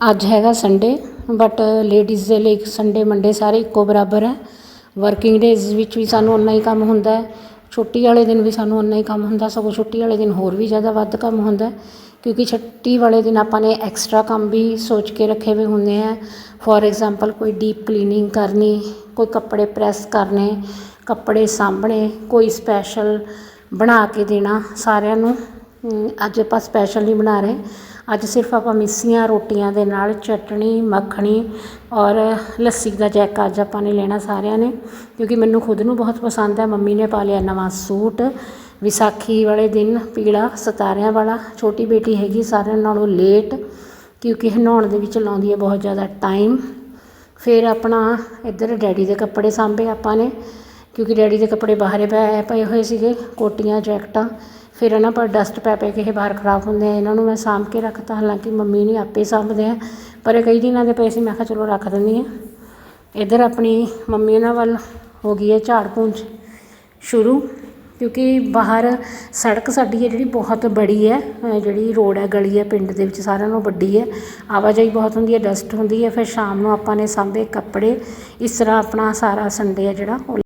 ਅੱਜ ਹੈਗਾ Sunday but ladies ਦੇ ਲਈ ਸੰਡੇ ਮੰਡੇ ਸਾਰੇ ਇੱਕੋ ਬਰਾਬਰ ਹੈ। ਵਰਕਿੰਗ ਡੇਜ਼ ਵਿੱਚ ਵੀ ਸਾਨੂੰ ਉਨਾ ਹੀ ਕੰਮ ਹੁੰਦਾ ਹੈ। ਛੁੱਟੀ ਵਾਲੇ ਦਿਨ ਵੀ ਸਾਨੂੰ ਉਨਾ ਹੀ ਕੰਮ ਹੁੰਦਾ ਸਗੋਂ ਛੁੱਟੀ ਵਾਲੇ ਦਿਨ ਹੋਰ ਵੀ ਜ਼ਿਆਦਾ ਵੱਧ ਕੰਮ ਹੁੰਦਾ ਕਿਉਂਕਿ ਛੁੱਟੀ ਵਾਲੇ ਦਿਨ ਆਪਾਂ ਨੇ ਐਕਸਟਰਾ ਕੰਮ ਵੀ ਸੋਚ ਕੇ ਰੱਖੇ ਹੋਏ ਹੁੰਦੇ ਹੈ ਫੋਰ ਐਗਜ਼ਾਮਪਲ ਕੋਈ ਡੀਪ ਕਲੀਨਿੰਗ ਕਰਨੀ, ਕੋਈ ਕੱਪੜੇ ਪ੍ਰੈਸ ਕਰਨੇ, ਕੱਪੜੇ ਸਾਂਭਣੇ, ਕੋਈ ਸਪੈਸ਼ਲ ਬਣਾ ਕੇ ਦੇਣਾ, ਸਾਰਿਆਂ ਨੂੰ ਅੱਜ ਆਪਾਂ ਸਪੈਸ਼ਲ ਨਹੀਂ ਬਣਾ ਰਹੇ। ਅੱਜ ਸਿਰਫ ਆਪਾਂ ਮਿੱਸੀਆਂ, ਰੋਟੀਆਂ ਦੇ ਨਾਲ ਚਟਣੀ, ਮੱਖਣੀ ਔਰ ਲੱਸੀ ਦਾ ਜੈਕ ਅੱਜ ਆਪਾਂ ਨੇ ਲੈਣਾ ਸਾਰਿਆਂ ਨੇ, ਕਿਉਂਕਿ ਮੈਨੂੰ ਖੁਦ ਨੂੰ ਬਹੁਤ ਪਸੰਦ ਹੈ। ਮੰਮੀ ਨੇ ਪਾ ਲਿਆ ਨਵਾਂ ਸੂਟ, ਵਿਸਾਖੀ ਵਾਲੇ ਦਿਨ ਪੀਲਾ ਸਤਾਰਿਆਂ ਵਾਲਾ। ਛੋਟੀ ਬੇਟੀ ਹੈਗੀ, ਸਾਰਿਆਂ ਨਾਲੋਂ ਲੇਟ ਕਿਉਂਕਿ ਨਹਾਉਣ ਦੇ ਵਿੱਚ ਲਾਉਂਦੀ ਹੈ ਬਹੁਤ ਜ਼ਿਆਦਾ ਟਾਈਮ ਫਿਰ ਆਪਣਾ ਇੱਧਰ ਡੈਡੀ ਦੇ ਕੱਪੜੇ ਸਾਂਭੇ ਆਪਾਂ ਨੇ, ਕਿਉਂਕਿ ਡੈਡੀ ਦੇ ਕੱਪੜੇ ਬਾਹਰੇ ਪਏ ਪਏ ਹੋਏ ਸੀਗੇ, ਕੋਟੀਆਂ, ਜੈਕਟਾਂ। ਫਿਰ ਇਹਨਾਂ ਪਰ ਡਸਟ ਪੈ ਪੈ ਕੇ ਇਹ ਬਾਹਰ ਖਰਾਬ ਹੁੰਦੇ ਆ। ਇਹਨਾਂ ਨੂੰ ਮੈਂ ਸਾਂਭ ਕੇ ਰੱਖਤਾ। ਹਾਲਾਂਕਿ ਮੰਮੀ ਨੇ ਆਪੇ ਸਾਂਭਦੇ ਆ। ਪਰ ਇਹ ਕਈ ਦਿਨਾਂ ਦੇ ਪਏ ਸੀ ਮੈਂ ਕਿਹਾ ਚਲੋ ਰੱਖ ਦਿੰਦੀ ਹਾਂ ਇੱਧਰ ਆਪਣੀ ਮੰਮੀ ਉਹਨਾਂ ਵੱਲ ਹੋ ਗਈ ਹੈ ਝਾੜ ਪੂੰਝ ਸ਼ੁਰੂ। ਕਿਉਂਕਿ ਬਾਹਰ ਸੜਕ ਸਾਡੀ ਹੈ ਜਿਹੜੀ ਬਹੁਤ ਬੜੀ ਹੈ। ਜਿਹੜੀ ਰੋਡ ਹੈ, ਗਲੀ ਹੈ, ਪਿੰਡ ਦੇ ਵਿੱਚ ਸਾਰਿਆਂ ਨਾਲੋਂ ਵੱਡੀ ਹੈ। ਆਵਾਜਾਈ ਬਹੁਤ ਹੁੰਦੀ ਹੈ ਡਸਟ ਹੁੰਦੀ ਹੈ। ਫਿਰ ਸ਼ਾਮ ਨੂੰ ਆਪਾਂ ਨੇ ਸਾਂਭੇ ਕੱਪੜੇ। ਇਸ ਤਰ੍ਹਾਂ ਆਪਣਾ ਸਾਰਾ ਸੰਡੇ ਹੈ ਜਿਹੜਾ ਉਹ